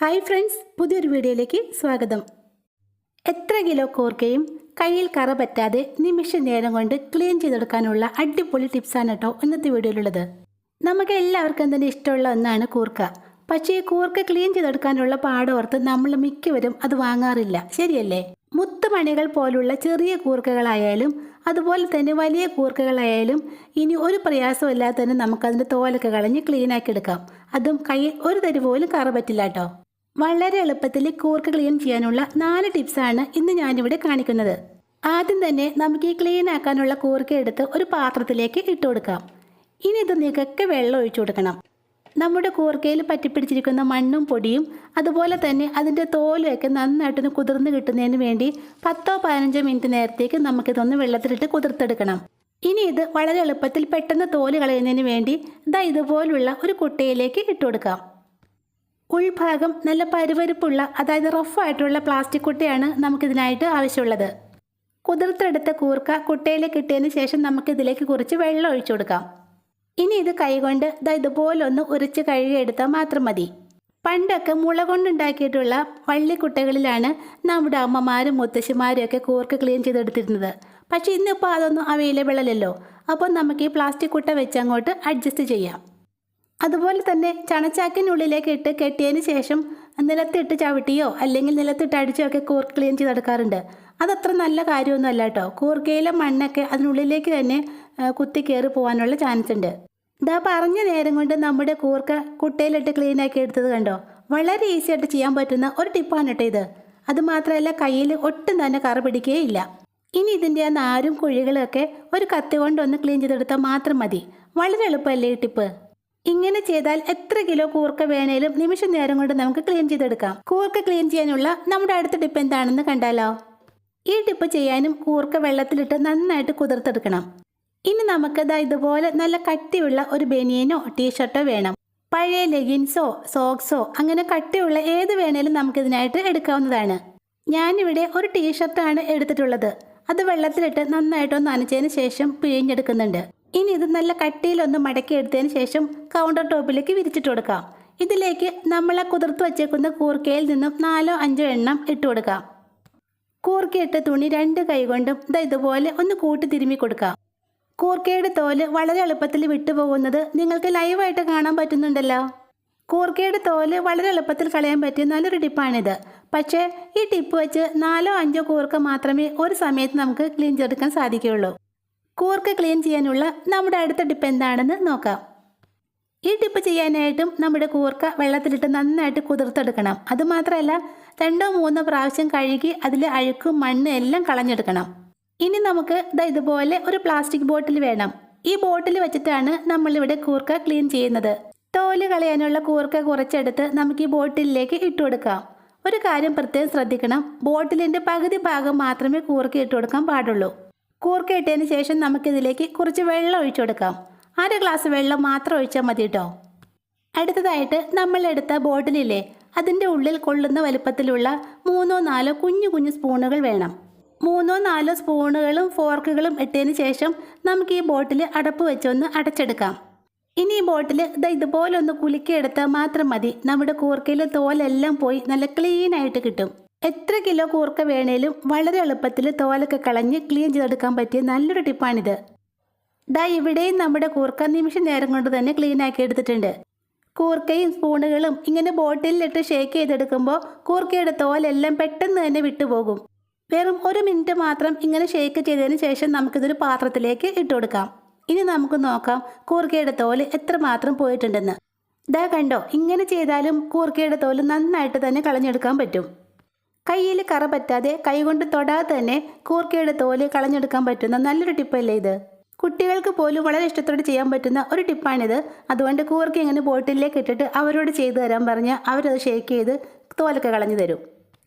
Hi friends പുതിയൊരു വീഡിയോയിലേക്ക് സ്വാഗതം. എത്ര കിലോ കോർക്കയും കയ്യിൽ കറ പറ്റാതെ നിമിഷ നേരം കൊണ്ട് ക്ലീൻ ചെയ്തെടുക്കാനുള്ള അടിപൊളി ടിപ്സാണ് കേട്ടോ ഇന്നത്തെ വീഡിയോയിലുള്ളത്. നമുക്ക് എല്ലാവർക്കും തന്നെ ഇഷ്ടമുള്ള ഒന്നാണ് കൂർക്ക. പക്ഷേ കൂർക്ക ക്ലീൻ ചെയ്തെടുക്കാനുള്ള പാടോർത്ത് നമ്മൾ മിക്കവരും അത് വാങ്ങാറില്ല. ശരിയല്ലേ? മുത്തുമണികൾ പോലുള്ള ചെറിയ കൂർക്കകളായാലും അതുപോലെ തന്നെ വലിയ കൂർക്കകളായാലും ഇനി ഒരു പ്രയാസമില്ലാതെ തന്നെ നമുക്കതിന്റെ തോലൊക്കെ കളഞ്ഞ് ക്ലീനാക്കി എടുക്കാം അതും കയ്യിൽ ഒരു തരി പോലും കറ പറ്റില്ല കേട്ടോ. വളരെ എളുപ്പത്തിൽ കോർക്ക് ക്ലീൻ ചെയ്യാനുള്ള നാല് ടിപ്സാണ് ഇന്ന് ഞാനിവിടെ കാണിക്കുന്നത്. ആദ്യം തന്നെ നമുക്ക് ഈ ക്ലീൻ ആക്കാനുള്ള കൂർക്ക എടുത്ത് ഒരു പാത്രത്തിലേക്ക് ഇട്ട് കൊടുക്കാം. ഇനി ഇത് നികക്കെ വെള്ളം ഒഴിച്ചു കൊടുക്കണം. നമ്മുടെ കൂർക്കയിൽ പറ്റിപ്പിടിച്ചിരിക്കുന്ന മണ്ണും പൊടിയും അതുപോലെ തന്നെ അതിന്റെ തോലുമൊക്കെ നന്നായിട്ടൊന്ന് കുതിർന്ന് കിട്ടുന്നതിന് വേണ്ടി പത്തോ പതിനഞ്ചോ മിനിറ്റ് നേരത്തേക്ക് നമുക്കിതൊന്ന് വെള്ളത്തിലിട്ട് കുതിർത്തെടുക്കണം. ഇനി ഇത് വളരെ എളുപ്പത്തിൽ പെട്ടെന്ന് തോൽ കളയുന്നതിന് വേണ്ടി ദാ ഇതുപോലുള്ള ഒരു കുട്ടയിലേക്ക് ഇട്ട് കൊടുക്കാം. ഉൾഭാഗം നല്ല പരുവരുപ്പുള്ള അതായത് റഫായിട്ടുള്ള പ്ലാസ്റ്റിക് കുട്ടയാണ് നമുക്കിതിനായിട്ട് ആവശ്യമുള്ളത്. കുതിർത്തെടുത്ത കൂർക്ക കുട്ടയിലേക്ക് കിട്ടിയതിന് ശേഷം നമുക്കിതിലേക്ക് കുറച്ച് വെള്ളം ഒഴിച്ചു കൊടുക്കാം. ഇനി ഇത് കൈകൊണ്ട് ദാ ഇതുപോലൊന്ന് ഉരച്ച് കഴുകിയെടുത്താൽ മാത്രം മതി. പണ്ടൊക്കെ മുള കൊണ്ടുണ്ടാക്കിയിട്ടുള്ള വള്ളിക്കുട്ടകളിലാണ് നമ്മുടെ അമ്മമാരും മുത്തശ്ശിമാരും ഒക്കെ കൂർക്ക് ക്ലീൻ ചെയ്തെടുത്തിരുന്നത്. പക്ഷേ ഇന്നിപ്പോൾ അതൊന്നും അവൈലബിൾ അല്ലല്ലോ. അപ്പോൾ നമുക്ക് ഈ പ്ലാസ്റ്റിക് കുട്ട വെച്ച് അങ്ങോട്ട് അഡ്ജസ്റ്റ് ചെയ്യാം. അതുപോലെ തന്നെ ചണച്ചാക്കിനുള്ളിലേക്ക് ഇട്ട് കെട്ടിയതിന് ശേഷം നിലത്തിട്ട് ചവിട്ടിയോ അല്ലെങ്കിൽ നിലത്തിട്ട് അടിച്ചോ ഒക്കെ കൂർക്ക് ക്ലീൻ ചെയ്തെടുക്കാറുണ്ട് അതത്ര നല്ല കാര്യമൊന്നും അല്ല കേട്ടോ. കൂർക്കയിലെ മണ്ണൊക്കെ അതിനുള്ളിലേക്ക് തന്നെ കുത്തി കയറി പോകാനുള്ള ചാൻസ് ഉണ്ട്. ഇതാ പറഞ്ഞ നേരം കൊണ്ട് നമ്മുടെ കൂർക്ക കുട്ടയിലിട്ട് ക്ലീൻ ആക്കി എടുത്തത് കണ്ടോ? വളരെ ഈസി ആയിട്ട് ചെയ്യാൻ പറ്റുന്ന ഒരു ടിപ്പാണ് കേട്ടോ ഇത്. അതുമാത്രമല്ല കയ്യിൽ ഒട്ടും തന്നെ കറ പിടിക്കുകയില്ല ഇനി ഇതിന്റെ ആ നാരും കുഴികളൊക്കെ ഒരു കത്തി കൊണ്ടൊന്ന് ക്ലീൻ ചെയ്തെടുത്താൽ മാത്രം മതി. വളരെ എളുപ്പമല്ലേ ഈ ടിപ്പ് ഇങ്ങനെ ചെയ്താൽ എത്ര കിലോ കൂർക്ക വേണേലും നിമിഷ നേരം കൊണ്ട് നമുക്ക് ക്ലീൻ ചെയ്തെടുക്കാം. കൂർക്ക ക്ലീൻ ചെയ്യാനുള്ള നമ്മുടെ അടുത്ത ടിപ്പ് എന്താണെന്ന് കണ്ടാലോ? ഈ ടിപ്പ് ചെയ്യാനും കൂർക്ക വെള്ളത്തിലിട്ട് നന്നായിട്ട് കുതിർത്തെടുക്കണം. ഇനി നമുക്ക് ദാ ഇതുപോലെ നല്ല കട്ടിയുള്ള ഒരു ബനിയനോ ടീഷർട്ടോ വേണം. പഴയ ലെഗിൻസോ സോക്സോ അങ്ങനെ കട്ടിയുള്ള ഏത് വേണേലും നമുക്കിതിനായിട്ട് എടുക്കാവുന്നതാണ്. ഞാനിവിടെ ഒരു ടീഷർട്ടാണ് എടുത്തിട്ടുള്ളത്. അത് വെള്ളത്തിലിട്ട് നന്നായിട്ടൊന്ന് നനച്ചതിന് ശേഷം പിഴിഞ്ഞെടുക്കുന്നുണ്ട്. ഇനി ഇത് നല്ല കട്ടിയിലൊന്ന് മടക്കി എടുത്തതിന് ശേഷം കൗണ്ടർ ടോപ്പിലേക്ക് വിരിച്ചിട്ട് കൊടുക്കാം. ഇതിലേക്ക് നമ്മളെ കുതിർത്ത് വച്ചേക്കുന്ന കൂർക്കയിൽ നിന്നും നാലോ അഞ്ചോ എണ്ണം ഇട്ട് കൊടുക്കാം. കൂർക്കയിട്ട തുണി രണ്ട് കൈകൊണ്ടും ഇത് ഇതുപോലെ ഒന്ന് കൂട്ടി തിരുമ്മി കൊടുക്കാം. കൂർക്കയുടെ തോൽ വളരെ എളുപ്പത്തിൽ വിട്ടുപോകുന്നത് നിങ്ങൾക്ക് ലൈവായിട്ട് കാണാൻ പറ്റുന്നുണ്ടല്ലോ. കൂർക്കയുടെ തോൽ വളരെ എളുപ്പത്തിൽ കളയാൻ പറ്റിയ നല്ലൊരു ടിപ്പാണിത് പക്ഷേ ഈ ടിപ്പ് വെച്ച് നാലോ അഞ്ചോ കൂർക്ക മാത്രമേ ഒരു സമയത്ത് നമുക്ക് ക്ലീൻ ചെയ്തെടുക്കാൻ സാധിക്കുകയുള്ളൂ. കൂർക്ക ക്ലീൻ ചെയ്യാനുള്ള നമ്മുടെ അടുത്ത ടിപ്പ് എന്താണെന്ന് നോക്കാം. ഈ ടിപ്പ് ചെയ്യാനായിട്ടും നമ്മുടെ കൂർക്ക വെള്ളത്തിലിട്ട് നന്നായിട്ട് കുതിർത്തെടുക്കണം. അതുമാത്രമല്ല രണ്ടോ മൂന്നോ പ്രാവശ്യം കഴുകി അതിലെ അഴുക്കും മണ്ണും എല്ലാം കളഞ്ഞെടുക്കണം. ഇനി നമുക്ക് ഇതുപോലെ ഒരു പ്ലാസ്റ്റിക് ബോട്ടിൽ വേണം. ഈ ബോട്ടിൽ വെച്ചിട്ടാണ് നമ്മളിവിടെ കൂർക്ക ക്ലീൻ ചെയ്യുന്നത്. തോൽ കളയാനുള്ള കൂർക്ക കുറച്ചെടുത്ത് നമുക്ക് ഈ ബോട്ടിലേക്ക് ഇട്ട് കൊടുക്കാം. ഒരു കാര്യം പ്രത്യേകം ശ്രദ്ധിക്കണം. ബോട്ടിലിന്റെ പകുതി ഭാഗം മാത്രമേ കൂർക്ക ഇട്ട് കൊടുക്കാൻ പാടുള്ളൂ. കൂർക്ക ഇട്ടതിന് ശേഷം നമുക്കിതിലേക്ക് കുറച്ച് വെള്ളം ഒഴിച്ചു കൊടുക്കാം. അര ഗ്ലാസ് വെള്ളം മാത്രം ഒഴിച്ചാൽ മതി കേട്ടോ അടുത്തതായിട്ട് നമ്മളെടുത്ത ബോട്ടിലില്ലേ അതിന്റെ ഉള്ളിൽ കൊള്ളുന്ന വലുപ്പത്തിലുള്ള മൂന്നോ നാലോ കുഞ്ഞു കുഞ്ഞു സ്പൂണുകൾ വേണം. മൂന്നോ നാലോ സ്പൂണുകളും ഫോർക്കുകളും ഇട്ടതിന് ശേഷം നമുക്ക് ഈ ബോട്ടിൽ അടപ്പ് വെച്ചൊന്ന് അടച്ചെടുക്കാം. ഇനി ഈ ബോട്ടിൽ ദാ ഇതുപോലെ ഒന്ന് കുലുക്കിയെടുത്താൽ മാത്രം മതി. നമ്മുടെ കൂർക്കയിലെ തോലെല്ലാം പോയി നല്ല ക്ലീനായിട്ട് കിട്ടും. എത്ര കിലോ കൂർക്ക വേണേലും വളരെ എളുപ്പത്തിൽ തോലൊക്കെ കളഞ്ഞ് ക്ലീൻ ചെയ്തെടുക്കാൻ പറ്റിയ നല്ലൊരു ടിപ്പാണിത് ദാ ഇവിടെയും നമ്മുടെ കൂർക്ക നിമിഷ നേരം കൊണ്ട് തന്നെ ക്ലീൻ ആക്കി എടുത്തിട്ടുണ്ട്. കൂർക്കയും സ്പൂണുകളും ഇങ്ങനെ ബോട്ടിലിട്ട് ഷേക്ക് ചെയ്തെടുക്കുമ്പോൾ കൂർക്കയുടെ തോലെല്ലാം പെട്ടെന്ന് തന്നെ വിട്ടുപോകും. വെറും ഒരു മിനിറ്റ് മാത്രം ഇങ്ങനെ ഷേക്ക് ചെയ്തതിന് ശേഷം നമുക്കിതൊരു പാത്രത്തിലേക്ക് ഇട്ടുകൊടുക്കാം ഇനി നമുക്ക് നോക്കാം കൂർക്കയുടെ തോൽ എത്രമാത്രം പോയിട്ടുണ്ടെന്ന്. ദാ കണ്ടോ ഇങ്ങനെ ചെയ്താലും കൂർക്കയുടെ തോൽ നന്നായിട്ട് തന്നെ കളഞ്ഞെടുക്കാൻ പറ്റും. കയ്യിൽ കറ പറ്റാതെ കൈകൊണ്ട് തൊടാതെ തന്നെ കൂർക്കയുടെ തോൽ കളഞ്ഞെടുക്കാൻ പറ്റുന്ന നല്ലൊരു ടിപ്പല്ലേ ഇത്? കുട്ടികൾക്ക് പോലും വളരെ ഇഷ്ടത്തോടെ ചെയ്യാൻ പറ്റുന്ന ഒരു ടിപ്പാണിത്. അതുകൊണ്ട് കൂർക്ക ഇങ്ങനെ ബോട്ടിലേക്ക് ഇട്ടിട്ട് അവരോട് ചെയ്തു തരാൻ പറഞ്ഞാൽ അവരത് ഷേക്ക് ചെയ്ത് തോലൊക്കെ കളഞ്ഞു തരും.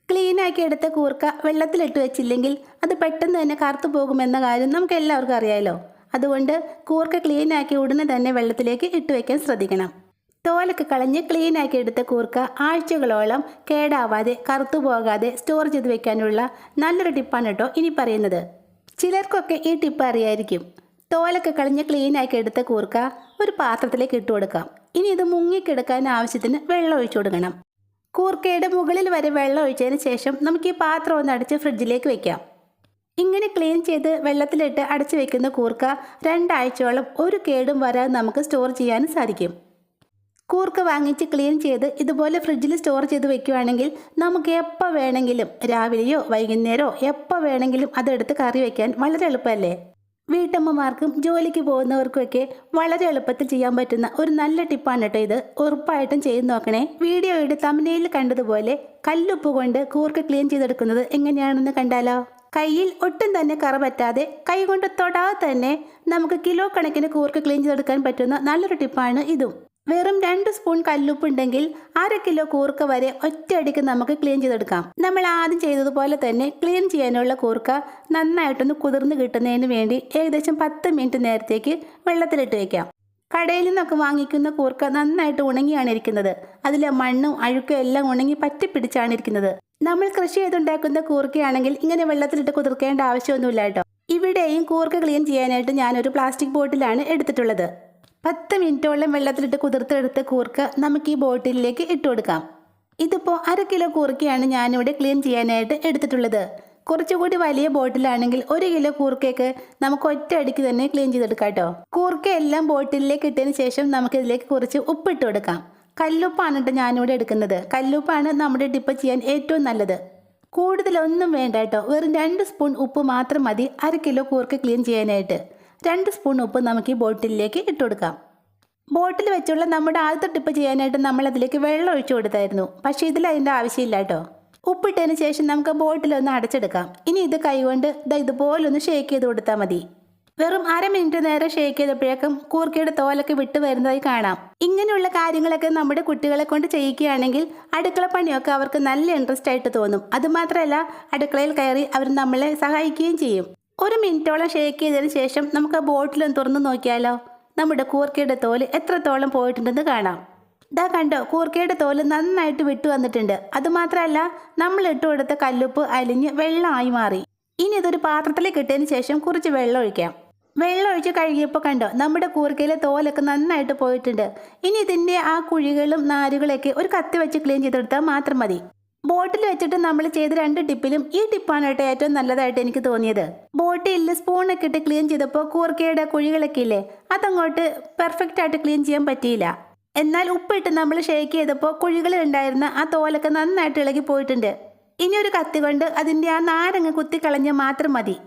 ക്ലീനാക്കി എടുത്ത കൂർക്ക വെള്ളത്തിലിട്ട് വെച്ചില്ലെങ്കിൽ അത് പെട്ടെന്ന് തന്നെ കറുത്തു പോകുമെന്ന കാര്യം നമുക്ക് എല്ലാവർക്കും അറിയാമല്ലോ അതുകൊണ്ട് കൂർക്ക ക്ലീനാക്കി ഉടനെ തന്നെ വെള്ളത്തിലേക്ക് ഇട്ട് വയ്ക്കാൻ ശ്രദ്ധിക്കണം. തോലൊക്കെ കളഞ്ഞ് ക്ലീനാക്കി എടുത്ത കൂർക്ക ആഴ്ചകളോളം കേടാവാതെ കറുത്തു പോകാതെ സ്റ്റോർ ചെയ്ത് വെക്കാനുള്ള നല്ലൊരു ടിപ്പാണ് കേട്ടോ ഇനി പറയുന്നത്. ചിലർക്കൊക്കെ ഈ ടിപ്പ് അറിയായിരിക്കും. തോലൊക്കെ കളഞ്ഞ് ക്ലീനാക്കി എടുത്ത കൂർക്ക ഒരു പാത്രത്തിലേക്ക് ഇട്ട് കൊടുക്കാം. ഇനി ഇത് മുങ്ങിക്കിടക്കാൻ ആവശ്യത്തിന് വെള്ളം ഒഴിച്ചു കൊടുക്കണം. കൂർക്കയുടെ മുകളിൽ വരെ വെള്ളം ഒഴിച്ചതിന് ശേഷം നമുക്ക് ഈ പാത്രം ഒന്ന് അടിച്ച് ഫ്രിഡ്ജിലേക്ക് വെക്കാം. ഇങ്ങനെ ക്ലീൻ ചെയ്ത് വെള്ളത്തിലിട്ട് അടച്ചു വെക്കുന്ന കൂർക്ക രണ്ടാഴ്ചയോളം ഒരു കേടും വരാതെ നമുക്ക് സ്റ്റോർ ചെയ്യാനും സാധിക്കും. കൂർക്ക വാങ്ങിച്ച് ക്ലീൻ ചെയ്ത് ഇതുപോലെ ഫ്രിഡ്ജിൽ സ്റ്റോർ ചെയ്ത് വെക്കുകയാണെങ്കിൽ നമുക്ക് എപ്പോൾ വേണമെങ്കിലും രാവിലെയോ വൈകുന്നേരമോ എപ്പോൾ വേണമെങ്കിലും അതെടുത്ത് കറി വയ്ക്കാൻ വളരെ എളുപ്പമല്ലേ? വീട്ടമ്മമാർക്കും ജോലിക്ക് പോകുന്നവർക്കുമൊക്കെ വളരെ എളുപ്പത്തിൽ ചെയ്യാൻ പറ്റുന്ന ഒരു നല്ല ടിപ്പാണ് കേട്ടോ ഇത്. ഉറപ്പായിട്ടും ചെയ്ത് നോക്കണേ. വീഡിയോയുടെ തമിനയിൽ കണ്ടതുപോലെ കല്ലുപ്പ് കൊണ്ട് കൂർക്ക് ക്ലീൻ ചെയ്തെടുക്കുന്നത് എങ്ങനെയാണെന്ന് കണ്ടാലോ? കയ്യിൽ ഒട്ടും തന്നെ കറ പറ്റാതെ കൈ കൊണ്ട് തൊടാതെ തന്നെ നമുക്ക് കിലോ കണക്കിന് കൂർക്ക് ക്ലീൻ ചെയ്തെടുക്കാൻ പറ്റുന്ന നല്ലൊരു ടിപ്പാണ് ഇതും. വെറും രണ്ട് സ്പൂൺ കല്ലുപ്പ് ഉണ്ടെങ്കിൽ അര കിലോ കൂർക്ക വരെ ഒറ്റയടിക്ക് നമുക്ക് ക്ലീൻ ചെയ്തെടുക്കാം. നമ്മൾ ആദ്യം ചെയ്തതുപോലെ തന്നെ ക്ലീൻ ചെയ്യാനുള്ള കൂർക്ക നന്നായിട്ടൊന്ന് കുതിർന്ന് കിട്ടുന്നതിന് വേണ്ടി ഏകദേശം പത്ത് മിനിറ്റ് നേരത്തേക്ക് വെള്ളത്തിലിട്ട് വയ്ക്കാം കടയിൽ നിന്നൊക്കെ വാങ്ങിക്കുന്ന കൂർക്ക നന്നായിട്ട് ഉണങ്ങിയാണ് ഇരിക്കുന്നത്. അതിലെ മണ്ണും അഴുക്കും എല്ലാം ഉണങ്ങി പറ്റിപ്പിടിച്ചാണ് ഇരിക്കുന്നത്. നമ്മൾ കൃഷി ചെയ്തുണ്ടാക്കുന്ന കൂർക്കയാണെങ്കിൽ ഇങ്ങനെ വെള്ളത്തിലിട്ട് കുതിർക്കേണ്ട ആവശ്യമൊന്നുമില്ല കേട്ടോ. ഇവിടെയും കൂർക്ക ക്ലീൻ ചെയ്യാനായിട്ട് ഞാനൊരു പ്ലാസ്റ്റിക് ബോട്ടിലാണ് എടുത്തിട്ടുള്ളത്. പത്ത് മിനിറ്റോളം വെള്ളത്തിലിട്ട് കുതിർത്തെടുത്ത കൂർക്ക നമുക്ക് ഈ ബോട്ടിലേക്ക് ഇട്ട് കൊടുക്കാം. ഇതിപ്പോൾ അര കിലോ കൂർക്കയാണ് ഞാനിവിടെ ക്ലീൻ ചെയ്യാനായിട്ട് എടുത്തിട്ടുള്ളത്. കുറച്ചുകൂടി വലിയ ബോട്ടിലാണെങ്കിൽ ഒരു കിലോ കൂർക്കയ്ക്ക് നമുക്ക് ഒറ്റ അടിക്ക് തന്നെ ക്ലീൻ ചെയ്തെടുക്കാം കേട്ടോ കൂർക്ക എല്ലാം ബോട്ടിലേക്ക് ഇട്ടതിന് ശേഷം നമുക്ക് ഇതിലേക്ക് കുറച്ച് ഉപ്പിട്ട് കൊടുക്കാം. കല്ലുപ്പാണ് കേട്ടോ ഞാനിവിടെ എടുക്കുന്നത്. കല്ലുപ്പാണ് നമ്മുടെ ഡിപ്പ് ചെയ്യാൻ ഏറ്റവും നല്ലത്. കൂടുതലൊന്നും വേണ്ട കേട്ടോ വെറും രണ്ട് സ്പൂൺ ഉപ്പ് മാത്രം മതി അര കിലോ കൂർക്ക ക്ലീൻ ചെയ്യാനായിട്ട്. രണ്ട് സ്പൂൺ ഉപ്പ് നമുക്ക് ഈ ബോട്ടിലേക്ക് ഇട്ട് കൊടുക്കാം. ബോട്ടിൽ വെച്ചുള്ള നമ്മുടെ ആദ്യത്തെ ടിപ്പ് ചെയ്യാനായിട്ട് നമ്മൾ അതിലേക്ക് വെള്ളം ഒഴിച്ചു കൊടുത്തായിരുന്നു. പക്ഷേ ഇതിൽ അതിന്റെ ആവശ്യമില്ല കേട്ടോ. ഉപ്പിട്ടതിന് ശേഷം നമുക്ക് ബോട്ടിലൊന്ന് അടച്ചെടുക്കാം. ഇനി ഇത് കൈകൊണ്ട് ഇതാ ഇതുപോലെ ഒന്ന് ഷേക്ക് ചെയ്ത് കൊടുത്താൽ മതി. വെറും അര മിനിറ്റ് നേരം ഷേക്ക് ചെയ്തപ്പോഴേക്കും കൂർക്കയുടെ തോലൊക്കെ വിട്ട് വരുന്നതായി കാണാം. ഇങ്ങനെയുള്ള കാര്യങ്ങളൊക്കെ നമ്മുടെ കുട്ടികളെ കൊണ്ട് ചെയ്യിക്കുകയാണെങ്കിൽ അടുക്കള പണിയൊക്കെ അവർക്ക് നല്ല ഇൻട്രസ്റ്റ് ആയിട്ട് തോന്നും. അതുമാത്രമല്ല അടുക്കളയിൽ കയറി അവർ നമ്മളെ സഹായിക്കുകയും ചെയ്യും. ഒരു മിനിറ്റോളം ഷേക്ക് ചെയ്തതിന് ശേഷം നമുക്ക് ആ ബോട്ടിലൊന്ന് തുറന്ന് നോക്കിയാലോ? നമ്മുടെ കൂർക്കയുടെ തോൽ എത്രത്തോളം പോയിട്ടുണ്ടെന്ന് കാണാം. ഇതാ കണ്ടോ കൂർക്കയുടെ തോൽ നന്നായിട്ട് വിട്ടു വന്നിട്ടുണ്ട്. അതുമാത്രമല്ല നമ്മൾ ഇട്ട് കൊടുത്ത കല്ലുപ്പ് അലിഞ്ഞ് വെള്ളമായി മാറി. ഇനി ഇതൊരു പാത്രത്തിലേക്ക് ഇട്ടതിന് ശേഷം കുറച്ച് വെള്ളം ഒഴിക്കാം. വെള്ളം ഒഴിച്ച് കഴുകിയപ്പോൾ കണ്ടോ നമ്മുടെ കൂർക്കയിലെ തോലൊക്കെ നന്നായിട്ട് പോയിട്ടുണ്ട്. ഇനി ഇതിന്റെ ആ കുഴികളും നാരുകളൊക്കെ ഒരു കത്തി വെച്ച് ക്ലീൻ ചെയ്തെടുത്താൽ മാത്രം മതി. ബോട്ടിൽ വെച്ചിട്ട് നമ്മൾ ചെയ്ത രണ്ട് ടിപ്പിലും ഈ ടിപ്പാണ് കേട്ടോ ഏറ്റവും നല്ലതായിട്ട് എനിക്ക് തോന്നിയത്. ബോട്ടിൽ സ്പൂണൊക്കെ ഇട്ട് ക്ലീൻ ചെയ്തപ്പോൾ കൂർക്കയുടെ കുഴികളൊക്കെ ഇല്ലേ അതങ്ങോട്ട് പെർഫെക്റ്റ് ആയിട്ട് ക്ലീൻ ചെയ്യാൻ പറ്റിയില്ല. എന്നാൽ ഉപ്പിട്ട് നമ്മൾ ഷേക്ക് ചെയ്തപ്പോൾ കുഴികൾ ഉണ്ടായിരുന്ന ആ തോലൊക്കെ നന്നായിട്ട് ഇളകി പോയിട്ടുണ്ട്. ഇനി ഒരു കത്തി കൊണ്ട് അതിന്റെ ആ നാരങ്ങ കുത്തിക്കളഞ്ഞ് മാത്രം മതി.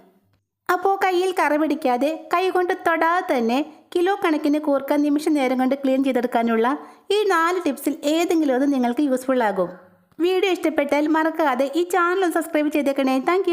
അപ്പോൾ കയ്യിൽ കറ പിടിക്കാതെ കൈ കൊണ്ട് തൊടാതെ തന്നെ കിലോ കണക്കിന് കൂർക്ക നിമിഷ നേരം കൊണ്ട് ക്ലീൻ ചെയ്തെടുക്കാനുള്ള ഈ നാല് ടിപ്സിൽ ഏതെങ്കിലും ഒന്ന് നിങ്ങൾക്ക് യൂസ്ഫുൾ ആകും. വീഡിയോ ഇഷ്ടപ്പെട്ടാൽ മറക്കാതെ ഈ ചാനൽ സബ്സ്ക്രൈബ് ചെയ്തേക്കണേ. താങ്ക്